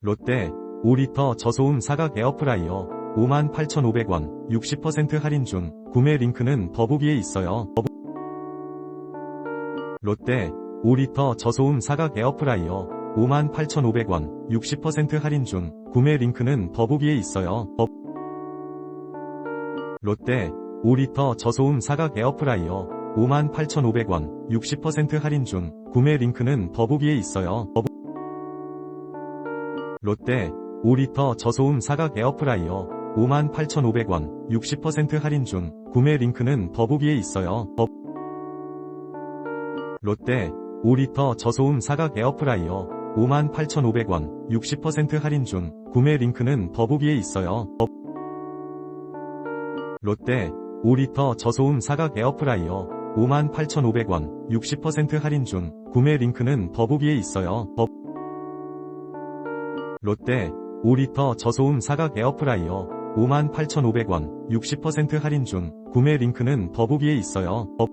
롯데 5리터 저소음 사각 에어프라이어 58,500원 60% 할인 중 구매 링크는 더보기에 있어요. 롯데 5리터 저소음 사각 에어프라이어 58,500원 60% 할인 중 구매 링크는 더보기에 있어요. 더- 롯데 5리터 저소음 사각 에어프라이어 58,500원 60% 할인 중 구매 링크는 더보기에 있어요. 롯데 5리터 저소음 사각 에어프라이어 58,500원 60% 할인 중 구매 링크는 더보기에 있어요. 더- 롯데 5리터 저소음 사각 에어프라이어 58,500원 60% 할인 중 구매 링크는 더보기에 있어요. 더- 롯데 5리터 저소음 사각 에어프라이어 58,500원 60% 할인 중 구매 링크는 더보기에 있어요. 더- 롯데 5리터 저소음 사각 에어프라이어 58,500원 60% 할인 중 구매 링크는 더보기에 있어요. 더-